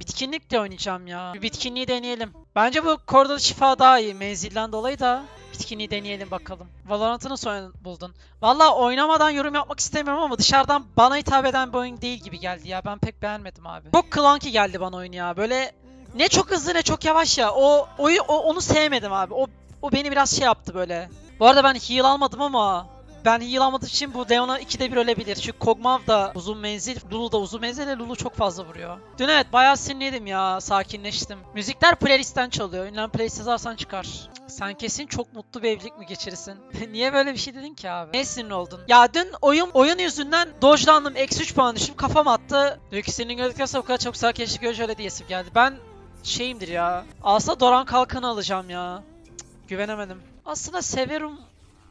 bitkinlik de oynayacağım ya. Bir bitkinliği deneyelim. Bence bu koridor şifa daha iyi menzilden dolayı da. Bitkinliği deneyelim bakalım. Valorant'ı nasıl buldun? Valla oynamadan yorum yapmak istemiyorum ama dışarıdan bana hitap eden bir oyun değil gibi geldi ya. Ben pek beğenmedim abi. Çok clunky geldi bana oyun ya. Böyle ne çok hızlı ne çok yavaş ya. O, oyu, o onu sevmedim abi. O o beni biraz şey yaptı böyle. Bu arada ben heal almadım ama ben heal almadığım için bu Leon'a 2'de 1 ölebilir. Çünkü Kog'Maw da uzun menzil, Lulu da uzun menzil ve Lulu çok fazla vuruyor. Dün evet bayağı sinirliydim ya, sakinleştim. Müzikler playlistten çalıyor. Ünlem playlist yazarsan çıkar. Sen kesin çok mutlu bir evlilik mi geçirirsin? Niye böyle bir şey dedin ki abi? Ne sinir oldun? Ya dün oyun oyun yüzünden dojlandım. Eksi 3 puan düştüm. Kafam attı. Diyor senin gördükten sonra bu kadar çok keşke göz öyle diyesim geldi. Ben şeyimdir ya. Aslında Doran Kalkan'ı alacağım ya. Cık, güvenemedim. Aslında severim.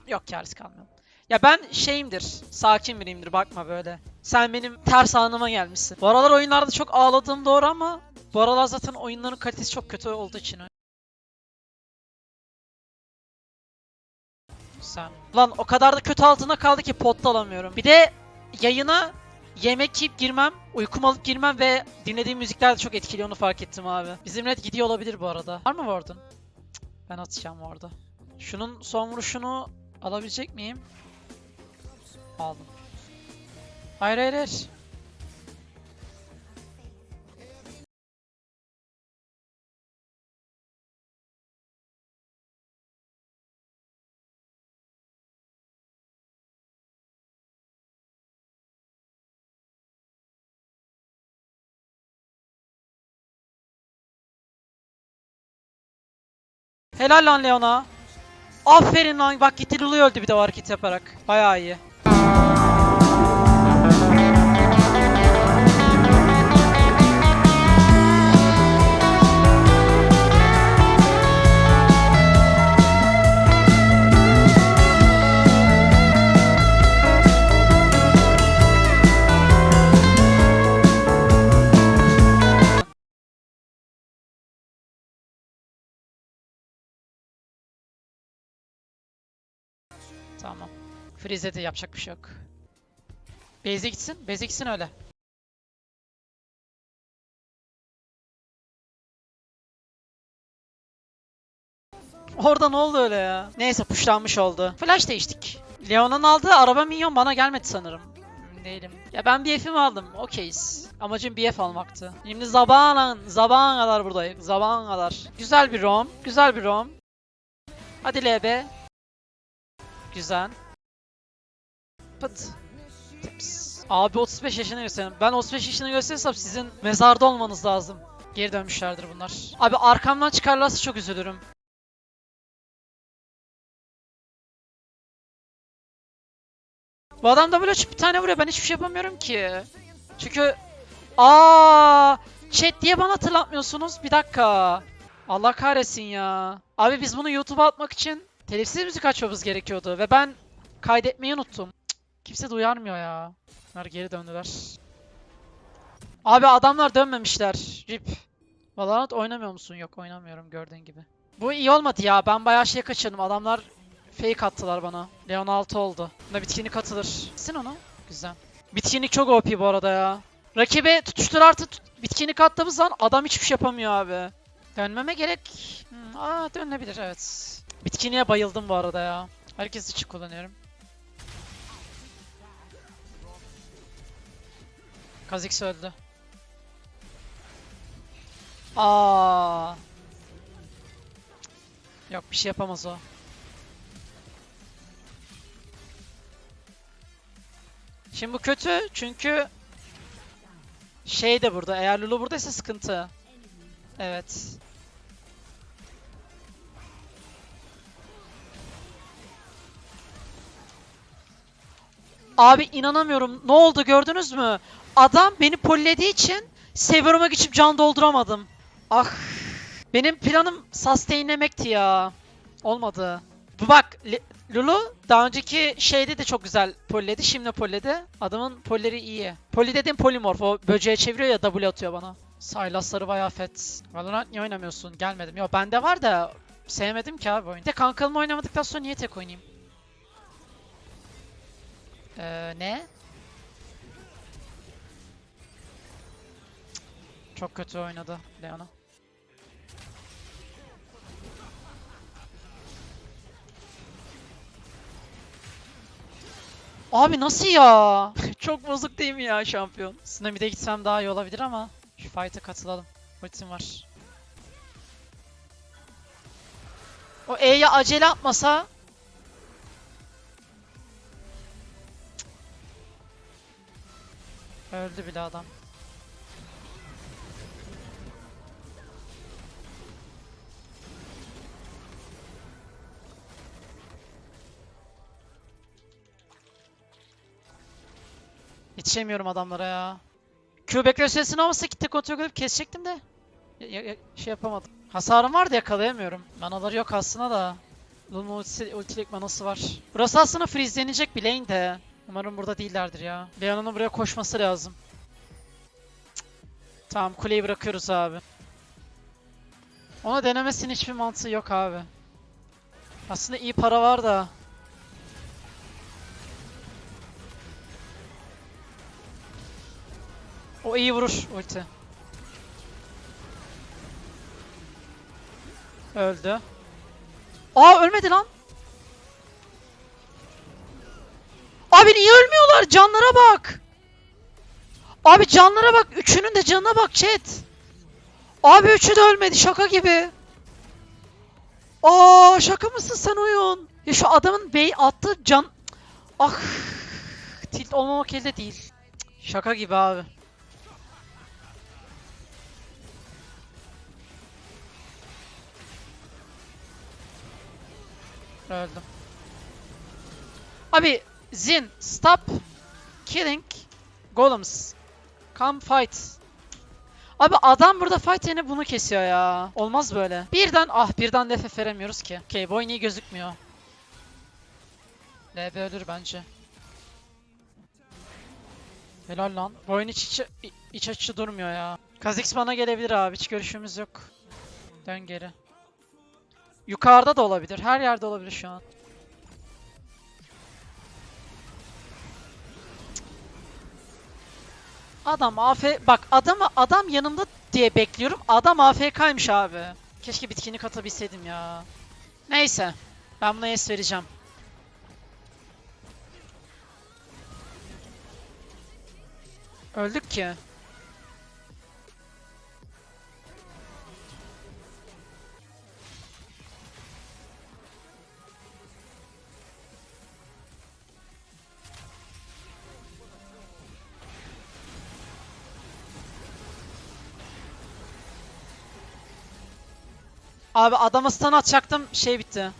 Yok ya risk almıyorum. Ya ben şeyimdir, sakin biriyimdir bakma böyle. Sen benim ters anıma gelmişsin. Bu aralar oyunlarda çok ağladığım doğru ama bu aralar zaten oyunların kalitesi çok kötü olduğu için. Sen. Lan o kadar da kötü altına kaldı ki potta alamıyorum. Bir de yayına yemek yiyip girmem, uykum alıp girmem ve dinlediğim müzikler de çok etkili onu fark ettim abi. Bizim red gidiyor olabilir bu arada. Var mı Warden? Cık, Ben atacağım orada. Şunun son vuruşunu alabilecek miyim? Aldım. Hayır hayır. Helal lan Leona. Aferin lan bak gitti Lulu öldü bir de o hareket yaparak. Bayağı iyi. Tamam. Freeze de yapacak bir şey yok. Base'e gitsin. Base'e gitsin öyle. Orada ne oldu öyle ya? Neyse pushlanmış oldu. Flash değiştik. Leon'un aldığı araba minyon bana gelmedi sanırım. Değilim. Ya ben bir F'imi aldım. Okeyiz. Amacım bir F almaktı. Şimdi zabanan, zabanan kadar buradayım. Zabanan kadar. Güzel bir rom. Güzel bir rom. Hadi LB. Güzel. Pıt. Tips. Abi 35 yaşını gösterin. Ben 35 yaşını gösterirsem sizin mezarda olmanız lazım. Geri dönmüşlerdir bunlar. Abi arkamdan çıkarlarsa çok üzülürüm. Bu adam da böyle bir tane vuruyor. Ben hiçbir şey yapamıyorum ki. Çünkü aa chat diye bana hatırlatmıyorsunuz. Bir dakika. Allah kahretsin ya. Abi biz bunu YouTube'a atmak için telifsiz müzik açmamız gerekiyordu ve ben kaydetmeyi unuttum. Kimse de uyarmıyor ya. Bunlar geri döndüler. Abi adamlar dönmemişler. Rip. Valorant oynamıyor musun? Yok oynamıyorum gördüğün gibi. Bu iyi olmadı ya. Ben bayağı şey kaçırdım. Adamlar fake attılar bana. Leon 6 oldu. Buna bitkinlik atılır. Sin onu. Güzel. Bitkinlik çok OP bu arada ya. Rakibe tutuştur artı tut- bitkinlik attığımız zaman adam hiçbir şey yapamıyor abi. Dönmeme gerek... Hmm, aa dönülebilir evet. Bitkinliğe bayıldım bu arada ya. Herkes için kullanıyorum. Kha'Zix öldü. Aa. Yok bir şey yapamaz o. Şimdi bu kötü çünkü şey de burada. Eğer Lulu buradaysa sıkıntı. Evet. Abi inanamıyorum. Ne oldu gördünüz mü? Adam beni pollediği için Severum'a geçip can dolduramadım. Ah. Benim planım sustainlemekti ya. Olmadı. Bu bak Lulu daha önceki şeyde de çok güzel polledi. Şimdi polledi. Adamın polleri iyi. Poli dediğim polimorf. O böceğe çeviriyor ya W atıyor bana. Sylas'ları bayağı fet. Valorant niye oynamıyorsun? Gelmedim. Yo bende var da sevmedim ki abi oyunu. De kankalımı oynamadıktan sonra niye tek oynayayım? Ee, ne? Çok kötü oynadı Leona. Abi nasıl ya? Çok bozuk değil mi ya şampiyon? Tsunami'de gitsem daha iyi olabilir ama şu fight'a katılalım. Ultim var. O E'ye acele atmasa Öldü bile adam. Yetişemiyorum adamlara ya. Q bekle süresini olmasa kitle kontrol edip kesecektim de. Ya- ya- şey yapamadım. Hasarım var da yakalayamıyorum. Manaları yok aslında da. Luma ultisi, ultilik manası var. Burası aslında freezelenecek bir lane de. Umarım burada değillerdir ya. Leona'nın buraya koşması lazım. Tamam kuleyi bırakıyoruz abi. Onu denemesinin hiçbir mantığı yok abi. Aslında iyi para var da. O iyi vurur ulti. Öldü. Aa ölmedi lan. Abi niye ölmüyorlar? Canlara bak. Abi canlara bak. Üçünün de canına bak chat. Abi üçü de ölmedi. Şaka gibi. Aa şaka mısın sen oyun? Ya şu adamın bey attığı can... Ah. Tilt olmamak elde değil. Şaka gibi abi. Öldüm. Abi Zin stop killing golems. Come fight. Abi adam burada fight yerine bunu kesiyor ya. Olmaz böyle. Birden ah birden DF veremiyoruz ki. Okey bu oyun iyi gözükmüyor. LB ölür bence. Helal lan. Bu oyun hiç iç, iç açıcı durmuyor ya. Kha'Zix bana gelebilir abi. Hiç görüşümüz yok. Dön geri. Yukarıda da olabilir. Her yerde olabilir şu an. Adam AF bak adamı adam yanımda diye bekliyorum. Adam AFK'ymış abi. Keşke bitkini katabilseydim ya. Neyse. Ben buna es vereceğim. Öldük ki. Abi adama stun atacaktım şey bitti.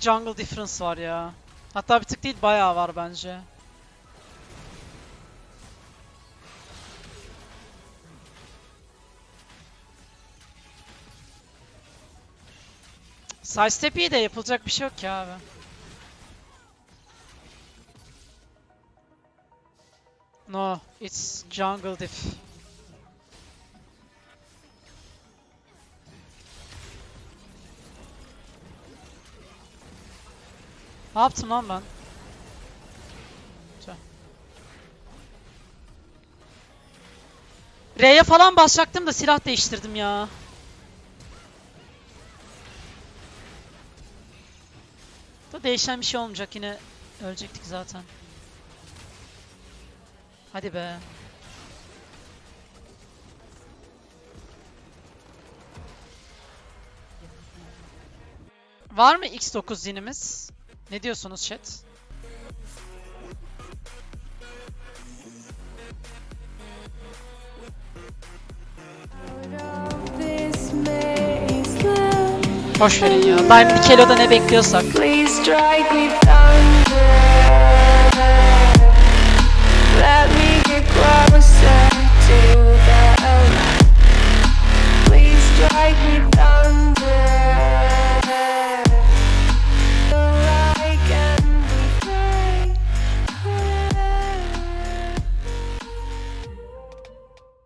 Bir jungle difference var ya. Hatta bir tık değil bayağı var bence. Sidestep iyi de yapılacak bir şey yok ki abi. No, it's jungle diff. Ne yaptım lan ben? R'ye falan basacaktım da silah değiştirdim ya. Da değişen bir şey olmayacak yine ölecektik zaten. Hadi be. Var mı X9 zinimiz? Ne diyorsunuz chat? Boş verin ya. Diamond Kelo'da ne bekliyorsak. Please strike me thunder.